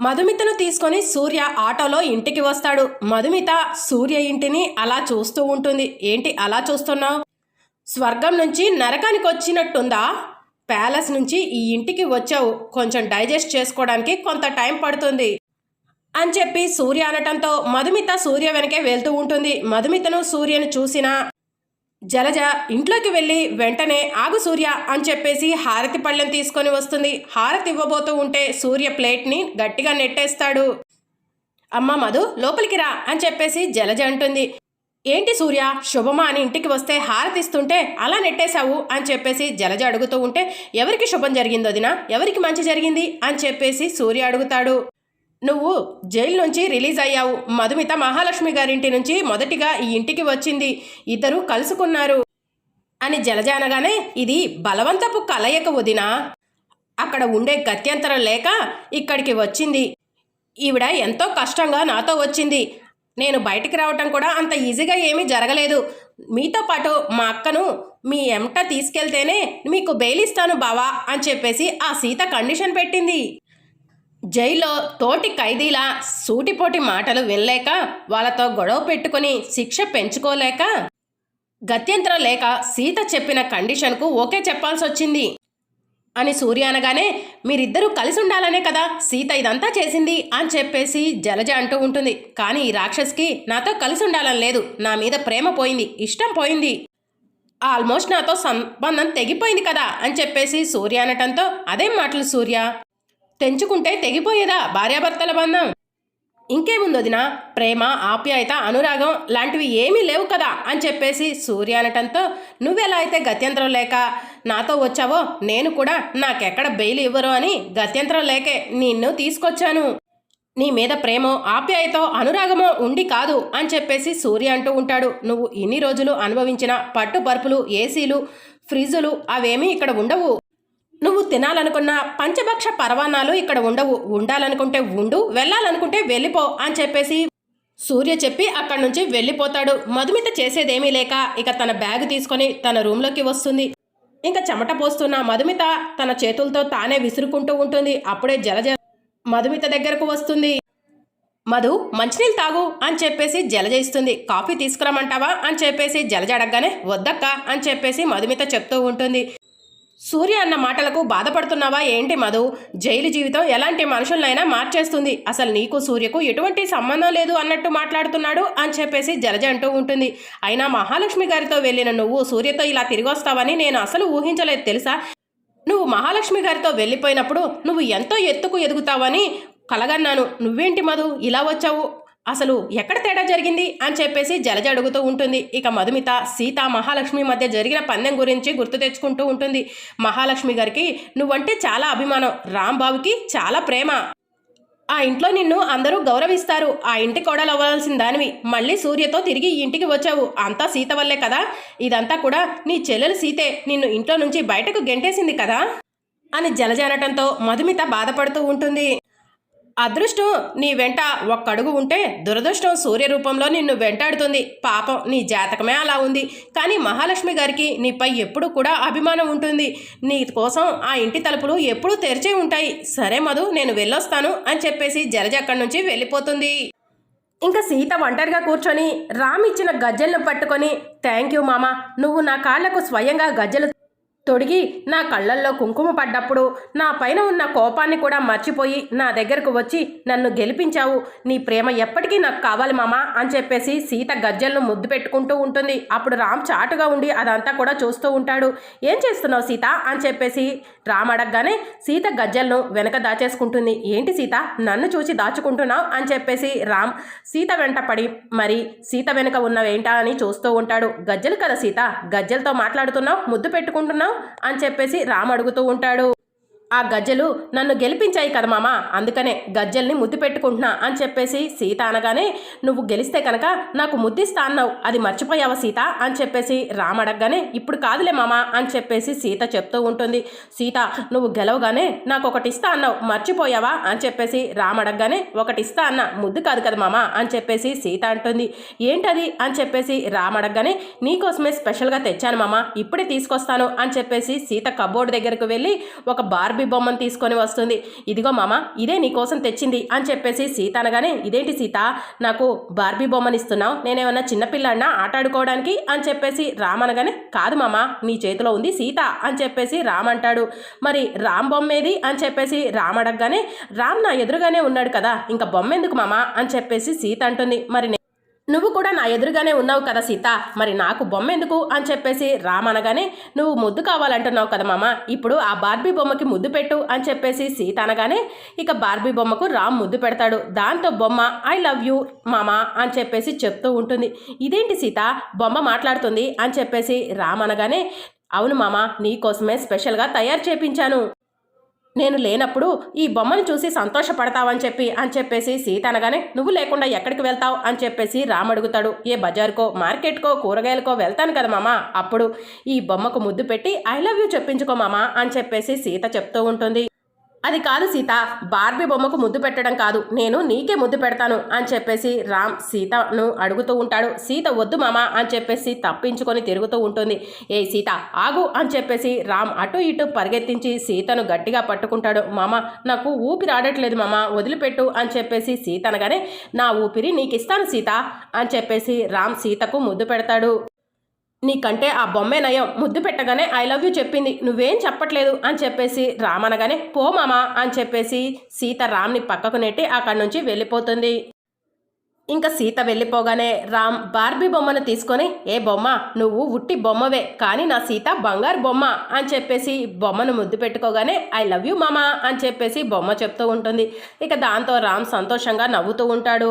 మధుమితను తీసుకొని సూర్య ఆటోలో ఇంటికి వస్తాడు. మధుమిత సూర్య ఇంటిని అలా చూస్తూ ఉంటుంది. ఏంటి అలా చూస్తున్నావు? స్వర్గం నుంచి నరకానికి వచ్చినట్టుందా? ప్యాలెస్ నుంచి ఈ ఇంటికి వచ్చావు. కొంచెం డైజెస్ట్ చేసుకోవడానికి కొంత టైం పడుతుంది. అని చెప్పి సూర్య అనటంతో మధుమిత సూర్య వెనకే వెళ్తూ ఉంటుంది. మధుమితను సూర్యను చూసిన జలజ ఇంట్లోకి వెళ్ళి వెంటనే ఆగు సూర్య అని చెప్పేసి హారతి పళ్ళెం తీసుకొని వస్తుంది. హారతి ఇవ్వబోతూ ఉంటే సూర్య ప్లేట్ని గట్టిగా నెట్టేస్తాడు. అమ్మ మధు లోపలికి రా అని చెప్పేసి జలజ అంటుంది. ఏంటి సూర్య శుభమా అని ఇంటికి వస్తే హారతిస్తుంటే అలా నెట్టేశావు అని చెప్పేసి జలజ అడుగుతూ ఉంటే ఎవరికి శుభం జరిగిందో దినా ఎవరికి మంచి జరిగింది? అని చెప్పేసి సూర్య అడుగుతాడు. నువ్వు జైలు నుంచి రిలీజ్ అయ్యావు. మధుమిత మహాలక్ష్మి గారింటి నుంచి మొదటిగా ఈ ఇంటికి వచ్చింది. ఇద్దరు కలుసుకున్నారు. అని జలజ అనగానే ఇది బలవంతపు కలయిక వదినా. అక్కడ ఉండే గత్యంతరం లేక ఇక్కడికి వచ్చింది. ఈవిడ ఎంతో కష్టంగా నాతో వచ్చింది. నేను బయటికి రావటం కూడా అంత ఈజీగా ఏమీ జరగలేదు. మీతో పాటు మా అక్కను మీ ఎంట తీసుకెళ్తేనే మీకు బెయిల్ ఇస్తాను బావా అని చెప్పేసి ఆ సీత కండిషన్ పెట్టింది. జైల్లో తోటి ఖైదీల సూటిపోటి మాటలు వెళ్ళలేక వాళ్ళతో గొడవ పెట్టుకొని శిక్ష పెంచుకోలేక? గత్యంతరం లేక సీత చెప్పిన కండిషన్కు ఓకే చెప్పాల్సి వచ్చింది అని సూర్య అనగానే మీరిద్దరూ కలిసి ఉండాలనే కదా సీత ఇదంతా చేసింది అని చెప్పేసి జలజ అంటూ ఉంటుంది. కానీ ఈ రాక్షస్కి నాతో కలిసి ఉండాలని లేదు. నా మీద ప్రేమ పోయింది. ఇష్టం పోయింది. ఆల్మోస్ట్ నాతో సంబంధం తెగిపోయింది కదా అని చెప్పేసి సూర్య అనటంతో అదేం మాటలు సూర్య? తెంచుకుంటే తెగిపోయేదా భార్యాభర్తల బంధం? ఇంకేముంది వదిన? ప్రేమ ఆప్యాయత అనురాగం లాంటివి ఏమీ లేవు కదా అని చెప్పేసి సూర్య అనటంతో నువ్వెలా అయితే గత్యంతరం లేక నాతో వచ్చావో నేను కూడా నాకెక్కడ బెయిల్ ఇవ్వరు అని గత్యంతరం లేకే నిన్ను తీసుకొచ్చాను. నీ మీద ప్రేమో ఆప్యాయతో అనురాగమో ఉండి కాదు అని చెప్పేసి సూర్య అంటూ ఉంటాడు. నువ్వు ఇన్ని రోజులు అనుభవించిన పట్టు పరుపులు ఏసీలు ఫ్రిడ్జులు అవేమీ ఇక్కడ ఉండవు. నువ్వు తినాలనుకున్న పంచభక్ష పరవాణాలు ఇక్కడ ఉండవు. ఉండాలనుకుంటే ఉండు వెళ్ళాలనుకుంటే వెళ్ళిపో అని చెప్పేసి సూర్య చెప్పి అక్కడి నుంచి వెళ్ళిపోతాడు. మధుమిత చేసేదేమీ లేక ఇక తన బ్యాగ్ తీసుకొని తన రూమ్లోకి వస్తుంది. ఇంకా చెమట పోస్తున్న మధుమిత తన చేతులతో తానే విసురుకుంటూ ఉంటుంది. అప్పుడే జలజ మధుమిత దగ్గరకు వస్తుంది. మధు మంచినీళ్ళు తాగు అని చెప్పేసి జలజ ఇస్తుంది. కాఫీ తీసుకురమ్మంటావా అని చెప్పేసి జలజ అడగగానే వద్దక్క అని చెప్పేసి మధుమిత చెప్తూ ఉంటుంది. సూర్య అన్న మాటలకు బాధపడుతున్నావా ఏంటి మధు? జైలు జీవితం ఎలాంటి మనుషులనైనా మార్చేస్తుంది. అసలు నీకు సూర్యకు ఎటువంటి సంబంధం లేదు అన్నట్టు మాట్లాడుతున్నాడు అని చెప్పేసి జలజ అంటూ ఉంటుంది. అయినా మహాలక్ష్మి గారితో వెళ్ళిన నువ్వు సూర్యతో ఇలా తిరిగి వస్తావని నేను అసలు ఊహించలేదు తెలుసా? నువ్వు మహాలక్ష్మి గారితో వెళ్ళిపోయినప్పుడు నువ్వు ఎంతో ఎత్తుకు ఎదుగుతావని కలగన్నాను. నువ్వేంటి మధు? ఇలా వచ్చావు? అసలు ఎక్కడ తేడా జరిగింది అని చెప్పేసి జలజ అడుగుతూ ఉంటుంది. ఇక మధుమిత సీత మహాలక్ష్మి మధ్య జరిగిన పందెం గురించి గుర్తు తెచ్చుకుంటూ ఉంటుంది. మహాలక్ష్మి గారికి నువ్వంటే చాలా అభిమానం. రాంబాబుకి చాలా ప్రేమ. ఆ ఇంట్లో నిన్ను అందరూ గౌరవిస్తారు. ఆ ఇంటి కోడలు అవ్వాల్సిన దానివి. మళ్ళీ సూర్యతో తిరిగి ఈ ఇంటికి వచ్చావు. అంతా సీత వల్లే కదా? ఇదంతా కూడా నీ చెల్లెలు సీతే. నిన్ను ఇంట్లో నుంచి బయటకు గెంటేసింది కదా? అని జలజ అనటంతో మధుమిత బాధపడుతూ ఉంటుంది. అదృష్టం నీ వెంట ఒక్కడుగు ఉంటే దురదృష్టం సూర్య రూపంలో నిన్ను వెంటాడుతుంది. పాపం నీ జాతకమే అలా ఉంది. కానీ మహాలక్ష్మి గారికి నీపై ఎప్పుడు కూడా అభిమానం ఉంటుంది. నీ కోసం ఆ ఇంటి తలుపులు ఎప్పుడూ తెరిచే ఉంటాయి. సరే మధు నేను వెళ్ళొస్తాను అని చెప్పేసి జలజ అక్కడి నుంచి వెళ్ళిపోతుంది. ఇంకా సీత ఒంటరిగా కూర్చొని రామ్ ఇచ్చిన గజ్జెలను పట్టుకొని థ్యాంక్ యూ మామ నువ్వు నా కాళ్ళకు స్వయంగా గజ్జలు తొడిగి నా కళ్ళల్లో కుంకుమ పడ్డప్పుడు నా పైన ఉన్న కోపాన్ని కూడా మర్చిపోయి నా దగ్గరకు వచ్చి నన్ను గెలిపించావు. నీ ప్రేమ ఎప్పటికీ నాకు కావాలి మామా అని చెప్పేసి సీత గజ్జలను ముద్దు పెట్టుకుంటూ ఉంటుంది. అప్పుడు రామ్ చాటుగా ఉండి అదంతా కూడా చూస్తూ ఉంటాడు. ఏం చేస్తున్నావు సీత? అని చెప్పేసి రామ్ అడగగానే సీత గజ్జలను వెనక దాచేసుకుంటుంది. ఏంటి సీత? నన్ను చూసి దాచుకుంటున్నావు? అని చెప్పేసి రామ్ సీత వెంట పడి మరి సీత వెనుక ఉన్నవేంటా? అని చూస్తూ ఉంటాడు. గజ్జలు కదా సీత? గజ్జలతో మాట్లాడుతున్నావు? ముద్దు పెట్టుకుంటున్నావు? అని చెప్పేసి రామ్ అడుగుతూ ఉంటాడు. ఆ గజ్జలు నన్ను గెలిపించాయి కదా మామ అందుకనే గజ్జల్ని ముద్దు పెట్టుకుంటున్నా అని చెప్పేసి సీత అనగానే నువ్వు గెలిస్తే కనుక నాకు ముద్దిస్తా అన్నావు అది మర్చిపోయావా సీత? అని చెప్పేసి రామ్ అడగగానే ఇప్పుడు కాదులే మామ అని చెప్పేసి సీత చెప్తూ ఉంటుంది. సీత నువ్వు గెలవగానే నాకు ఒకటి ఇస్తా అన్నావు మర్చిపోయావా? అని చెప్పేసి రామ్ అడగగానే ఒకటి ఇస్తా అన్న ముద్దు కాదు కదా మామ అని చెప్పేసి సీత అంటుంది. ఏంటది? అని చెప్పేసి రామ్ అడగగానే నీకోసమే స్పెషల్గా తెచ్చాను మామ ఇప్పుడే తీసుకొస్తాను అని చెప్పేసి సీత కబోర్డ్ దగ్గరకు వెళ్ళి ఒక బార్బీ బార్బీ బొమ్మను తీసుకొని వస్తుంది. ఇదిగో మామ ఇదే నీకోసం తెచ్చింది అని చెప్పేసి సీత అనగానే ఇదేంటి సీత నాకు బార్బీ బొమ్మని ఇస్తున్నావు నేనేమన్నా చిన్నపిల్లాడినా ఆటాడుకోవడానికి అని చెప్పేసి రామ్ అనగానే కాదు మామ నీ చేతిలో ఉంది సీత అని చెప్పేసి రామ్ అంటాడు. మరి రామ్ బొమ్మ ఏది అని చెప్పేసి రామ్ అడగగానే రామ్ నా ఎదురుగానే ఉన్నాడు కదా ఇంకా బొమ్మ ఎందుకు మామ? అని చెప్పేసి సీత అంటుంది. మరి నువ్వు కూడా నా ఎదురుగానే ఉన్నావు కదా సీత. మరి నాకు బొమ్మ ఎందుకు అని చెప్పేసి రామ్ అనగానే నువ్వు ముద్దు కావాలంటున్నావు కదా మామ. ఇప్పుడు ఆ బార్బీ బొమ్మకి ముద్దు పెట్టు అని చెప్పేసి సీత అనగానే ఇక బార్బీ బొమ్మకు రామ్ ముద్దు పెడతాడు. దాంతో బొమ్మ ఐ లవ్ యూ మామ అని చెప్పేసి చెప్తూ ఉంటుంది. ఇదేంటి సీత? బొమ్మ మాట్లాడుతుంది అని చెప్పేసి రామ్ అనగానే అవును మామ నీకోసమే స్పెషల్గా తయారు చేపించాను. నేను లేనప్పుడు ఈ బొమ్మను చూసి సంతోషపడతావని చెప్పి అని చెప్పేసి సీత అనగానే నువ్వు లేకుండా ఎక్కడికి వెళ్తావు? అని చెప్పేసి రామ్ అడుగుతాడు. ఏ బజార్కో మార్కెట్కో కూరగాయలకో వెళ్తాను కదా మామ. అప్పుడు ఈ బొమ్మకు ముద్దు పెట్టి ఐ లవ్ యూ చెప్పించుకో మామ అని చెప్పేసి సీత చెప్తూ ఉంటుంది. అది కాదు సీత బార్బీ బొమ్మకు ముద్దు పెట్టడం కాదు నేను నీకే ముద్దు పెడతాను అని చెప్పేసి రామ్ సీతను అడుగుతూ ఉంటాడు. సీత వద్దు మామా అని చెప్పేసి తప్పించుకొని తిరుగుతూ ఉంటుంది. ఏ సీత ఆగు అని చెప్పేసి రామ్ అటు ఇటు పరిగెత్తించి సీతను గట్టిగా పట్టుకుంటాడు. మామ నాకు ఊపిరి ఆడట్లేదు మామ వదిలిపెట్టు అని చెప్పేసి సీత అనగానే నా ఊపిరి నీకు ఇస్తాను సీత అని చెప్పేసి రామ్ సీతకు ముద్దు పెడతాడు. నీకంటే ఆ బొమ్మే నయం. ముద్దు పెట్టగానే ఐ లవ్ యూ చెప్పింది. నువ్వేం చెప్పట్లేదు అని చెప్పేసి రామనగానే పో మామా అని చెప్పేసి సీత రామ్ని పక్కకు నెట్టి అక్కడి నుంచి వెళ్ళిపోతుంది. ఇంకా సీత వెళ్ళిపోగానే రామ్ బార్బీ బొమ్మను తీసుకొని ఏ బొమ్మ నువ్వు ఉట్టి బొమ్మవే కానీ నా సీత బంగారు బొమ్మ అని చెప్పేసి బొమ్మను ముద్దు పెట్టుకోగానే ఐ లవ్ యూ మామా అని చెప్పేసి బొమ్మ చెప్తూ ఉంటుంది. ఇక దాంతో రామ్ సంతోషంగా నవ్వుతూ ఉంటాడు.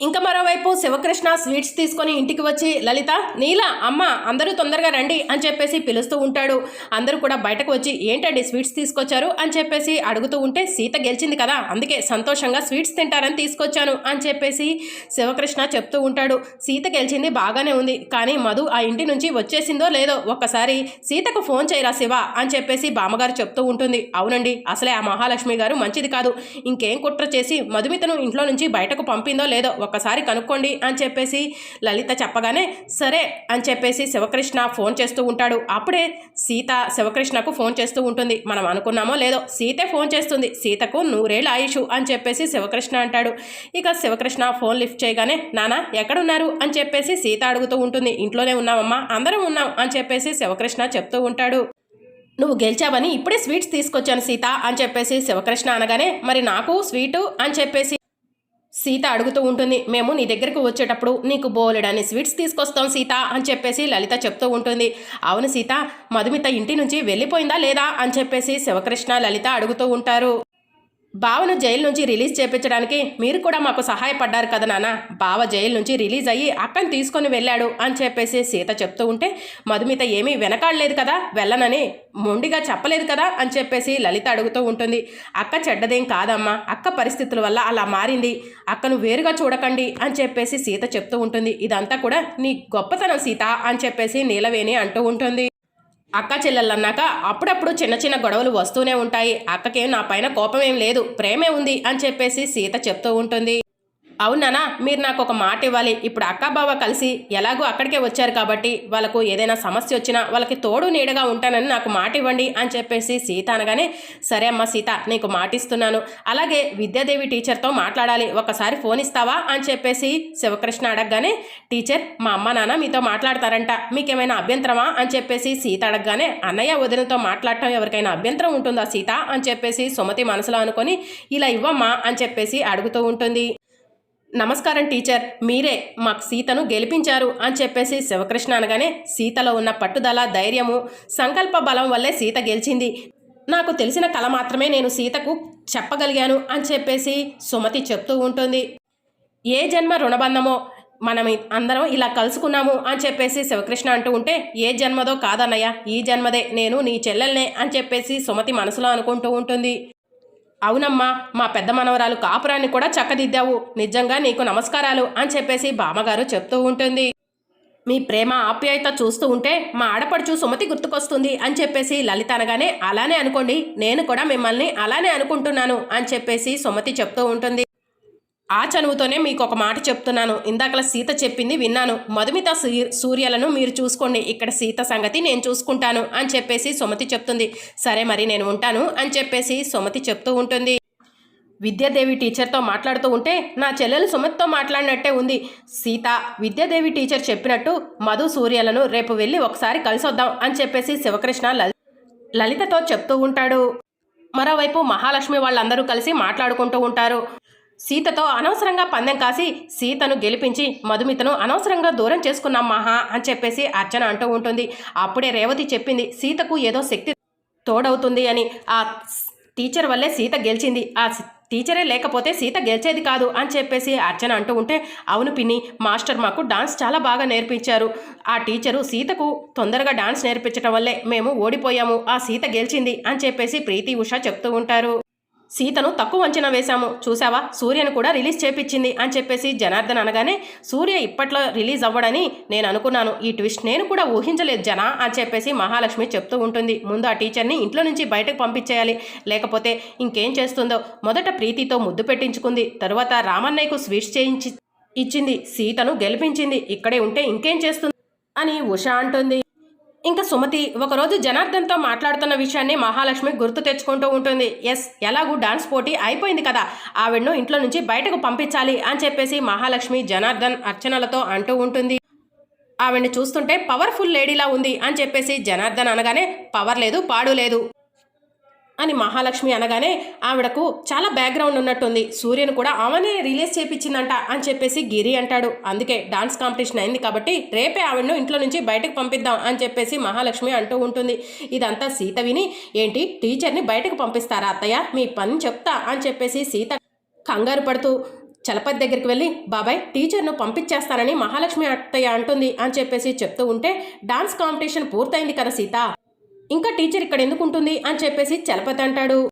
ఇంకా మరోవైపు శివకృష్ణ స్వీట్స్ తీసుకొని ఇంటికి వచ్చి లలిత నీల అమ్మ అందరూ తొందరగా రండి అని చెప్పేసి పిలుస్తూ ఉంటాడు. అందరూ కూడా బయటకు వచ్చి ఏంటండి స్వీట్స్ తీసుకొచ్చారు? అని చెప్పేసి అడుగుతూ ఉంటే సీత గెలిచింది కదా అందుకే సంతోషంగా స్వీట్స్ తింటారని తీసుకొచ్చాను అని చెప్పేసి శివకృష్ణ చెప్తూ ఉంటాడు. సీత గెలిచింది బాగానే ఉంది కానీ మధు ఆ ఇంటి నుంచి వచ్చేసిందో లేదో ఒక్కసారి సీతకు ఫోన్ చేయరా శివ? అని చెప్పేసి బామ్మగారు చెప్తూ ఉంటుంది. అవునండి అసలే ఆ మహాలక్ష్మి గారు మంచిది కాదు. ఇంకేం కుట్ర చేసి మధుమితను ఇంట్లో నుంచి బయటకు పంపిందో లేదో ఒక్కసారి కనుక్కోండి అని చెప్పేసి లలిత చెప్పగానే సరే అని చెప్పేసి శివకృష్ణ ఫోన్ చేస్తూ ఉంటాడు. అప్పుడే సీత శివకృష్ణకు ఫోన్ చేస్తూ ఉంటుంది. మనం అనుకున్నామో లేదో సీతే ఫోన్ చేస్తుంది. సీతకు నూరేళ్ళు ఆయుషు అని చెప్పేసి శివకృష్ణ అంటాడు. ఇక శివకృష్ణ ఫోన్ లిఫ్ట్ చేయగానే నానా ఎక్కడున్నారు? అని చెప్పేసి సీత అడుగుతూ ఉంటుంది. ఇంట్లోనే ఉన్నామమ్మా అందరం ఉన్నాం అని చెప్పేసి శివకృష్ణ చెప్తూ ఉంటాడు. నువ్వు గెలిచావని ఇప్పుడే స్వీట్స్ తీసుకొచ్చాను సీత అని చెప్పేసి శివకృష్ణ అనగానే మరి నాకు స్వీటు అని చెప్పేసి సీత అడుగుతూ ఉంటుంది మేము నీ దగ్గరకు వచ్చేటప్పుడు నీకు బోలెడని స్వీట్స్ తీసుకొస్తాం సీత అని చెప్పేసి లలిత చెప్తూ ఉంటుంది. అవును సీత మధుమిత ఇంటి నుంచి వెళ్ళిపోయిందా లేదా? అని చెప్పేసి శివకృష్ణ లలిత అడుగుతూ ఉంటారు. బావను జైలు నుంచి రిలీజ్ చేపించడానికి మీరు కూడా మాకు సహాయపడ్డారు కదా నాన్న. బావ జైలు నుంచి రిలీజ్ అయ్యి అక్కని తీసుకొని వెళ్ళాడు అని చెప్పేసి సీత చెప్తూ ఉంటే మధుమిత ఏమీ వెనకాడలేదు కదా వెళ్ళనని మొండిగా చెప్పలేదు కదా అని చెప్పేసి లలిత అడుగుతూ ఉంటుంది. అక్క చెడ్డదేం కాదమ్మా అక్క పరిస్థితుల వల్ల అలా మారింది అక్కను వేరుగా చూడకండి అని చెప్పేసి సీత చెప్తూ ఉంటుంది. ఇదంతా కూడా నీ గొప్పతనం సీత అని చెప్పేసి నీలవేణి అంటూ ఉంటుంది. అక్క చెల్లెళ్ళు అన్నాక అప్పుడప్పుడు చిన్న చిన్న గొడవలు వస్తూనే ఉంటాయి. అక్కకేం నా పైన కోపమేం లేదు. ప్రేమే ఉంది అని చెప్పేసి సీత చెప్తూ ఉంటుంది. అవునానా? మీరు నాకు ఒక మాట ఇవ్వాలి ఇప్పుడు అక్క బావ కలిసి ఎలాగో అక్కడికే వచ్చారు కాబట్టి వాళ్ళకు ఏదైనా సమస్య వచ్చినా వాళ్ళకి తోడు నీడగా ఉంటానని నాకు మాట ఇవ్వండి అని చెప్పేసి సీత అనగానే సరే అమ్మ సీత నీకు మాటిస్తున్నాను. అలాగే విద్యాదేవి టీచర్తో మాట్లాడాలి. ఒకసారి ఫోన్ ఇస్తావా? అని చెప్పేసి శివకృష్ణ అడగగానే టీచర్ మా అమ్మ నాన్న మీతో మాట్లాడతారంట. మీకేమైనా అభ్యంతరమా? అని చెప్పేసి సీత అడగగానే అన్నయ్య వదినతో మాట్లాడటం ఎవరికైనా అభ్యంతరం ఉంటుందా సీత? అని చెప్పేసి సుమతి మనసులో అనుకొని ఇలా ఇవ్వమ్మా అని చెప్పేసి అడుగుతూ ఉంటుంది. నమస్కారం టీచర్ మీరే మాకు సీతను గెలిపించారు అని చెప్పేసి శివకృష్ణ అనగానే సీతలో ఉన్న పట్టుదల ధైర్యము సంకల్ప బలం వల్లే సీత గెలిచింది. నాకు తెలిసిన కళ మాత్రమే నేను సీతకు చెప్పగలిగాను అని చెప్పేసి సుమతి చెప్తూ ఉంటుంది. ఏ జన్మ రుణబంధమో మనం అందరం ఇలా కలుసుకున్నాము అని చెప్పేసి శివకృష్ణ అంటూ ఉంటే ఏ జన్మదో కాదన్నయ్య ఈ జన్మదే నేను నీ చెల్లెల్నే అని చెప్పేసి సుమతి మనసులో అనుకుంటూ ఉంటుంది. అవునమ్మా మా పెద్ద మనవరాలు కాపురాన్ని కూడా చక్కదిద్దావు. నిజంగా నీకు నమస్కారాలు అని చెప్పేసి బామ్మగారు చెప్తూ ఉంటుంది. మీ ప్రేమ ఆప్యాయత చూస్తూ ఉంటే మా ఆడపడుచు సుమతి గుర్తుకొస్తుంది అని చెప్పేసి లలిత అనగానే అలానే అనుకోండి. నేను కూడా మిమ్మల్ని అలానే అనుకుంటున్నాను అని చెప్పేసి సుమతి చెప్తూ ఉంటుంది. ఆ చనువుతోనే మీకు ఒక మాట చెప్తున్నాను. ఇందాకలా సీత చెప్పింది విన్నాను. మధుమిత సూ- సూర్యలను మీరు చూసుకోండి. ఇక్కడ సీత సంగతి నేను చూసుకుంటాను అని చెప్పేసి సుమతి చెప్తుంది. సరే మరి నేను ఉంటాను అని చెప్పేసి సుమతి చెప్తూ ఉంటుంది. విద్యాదేవి టీచర్తో మాట్లాడుతూ ఉంటే నా చెల్లెలు సుమతితో మాట్లాడినట్టే ఉంది. సీత విద్యాదేవి టీచర్ చెప్పినట్టు మధు సూర్యలను రేపు వెళ్ళి ఒకసారి కలిసొద్దాం అని చెప్పేసి శివకృష్ణ లలి- లలితతో చెప్తూ ఉంటాడు. మరోవైపు మహాలక్ష్మి వాళ్ళందరూ కలిసి మాట్లాడుకుంటూ ఉంటారు. సీతతో అనవసరంగా పందెం కాసి సీతను గెలిపించి మధుమితను అనవసరంగా దూరం చేసుకున్నాం మహా అని చెప్పేసి అర్చన అంటూ ఉంటుంది. అప్పుడే రేవతి చెప్పింది సీతకు ఏదో శక్తి తోడవుతుంది అని. ఆ టీచర్ వల్లే సీత గెలిచింది. ఆ టీచరే లేకపోతే సీత గెలిచేది కాదు అని చెప్పేసి అర్చన అంటూ ఉంటే అవును పిన్ని మాస్టర్ మాకు డాన్స్ చాలా బాగా నేర్పించారు. ఆ టీచరు సీతకు తొందరగా డాన్స్ నేర్పించడం వల్లే మేము ఓడిపోయాము. ఆ సీత గెలిచింది అని చెప్పేసి ప్రీతి ఉష చెప్తూ ఉంటారు. సీతను తక్కువ అంచనా వేశాము. చూసావా సూర్యను కూడా రిలీజ్ చేపించింది అని చెప్పేసి జనార్దన్ అనగానే సూర్య ఇప్పట్లో రిలీజ్ అవ్వడని నేను అనుకున్నాను. ఈ ట్విస్ట్ నేను కూడా ఊహించలేదు జనా అని చెప్పేసి మహాలక్ష్మి చెప్తూ ఉంటుంది. ముందు ఆ టీచర్ని ఇంట్లో నుంచి బయటకు పంపించేయాలి. లేకపోతే ఇంకేం చేస్తుందో మొదట ప్రీతితో ముద్దు పెట్టించుకుంది. తరువాత రామన్నయ్యకు స్వీట్స్ చేయించి ఇచ్చింది. సీతను గెలిపించింది. ఇక్కడే ఉంటే ఇంకేం చేస్తుంది? అని ఉష అంటుంది. ఇంకా సుమతి ఒకరోజు జనార్దన్తో మాట్లాడుతున్న విషయాన్ని మహాలక్ష్మి గుర్తు తెచ్చుకుంటూ ఉంటుంది. ఎస్ ఎలాగూ డాన్స్ పోటీ అయిపోయింది కదా ఆవిడను ఇంట్లో నుంచి బయటకు పంపించాలి అని చెప్పేసి మహాలక్ష్మి జనార్దన్ అర్చనలతో అంటూ ఉంటుంది. ఆవిడ్ని చూస్తుంటే పవర్ఫుల్ లేడీలా ఉంది అని చెప్పేసి జనార్దన్ అనగానే పవర్ లేదు పాడు లేదు. అని మహాలక్ష్మి అనగానే ఆవిడకు చాలా బ్యాక్గ్రౌండ్ ఉన్నట్టుంది. సూర్యను కూడా ఆమెనే రిలీజ్ చేపించిందంట అని చెప్పేసి గిరి అంటాడు. అందుకే డాన్స్ కాంపిటీషన్ అయింది కాబట్టి రేపే ఆవిడను ఇంట్లో నుంచి బయటకు పంపిద్దాం అని చెప్పేసి మహాలక్ష్మి అంటూ ఉంటుంది. ఇదంతా సీత విని ఏంటి? టీచర్ని బయటకు పంపిస్తారా అత్తయ్య? మీ పని చెప్తా అని చెప్పేసి సీత కంగారు పడుతూ చలపతి దగ్గరికి వెళ్ళి బాబాయ్ టీచర్ను పంపించేస్తానని మహాలక్ష్మి అత్తయ్య అంటుంది అని చెప్పేసి చెప్తూ ఉంటే డాన్స్ కాంపిటీషన్ పూర్తయింది కదా సీత. ఇంకా టీచర్ ఇక్కడ ఎందుకు ఉంటుంది అని చెప్పేసి చలపతి అంటాడు.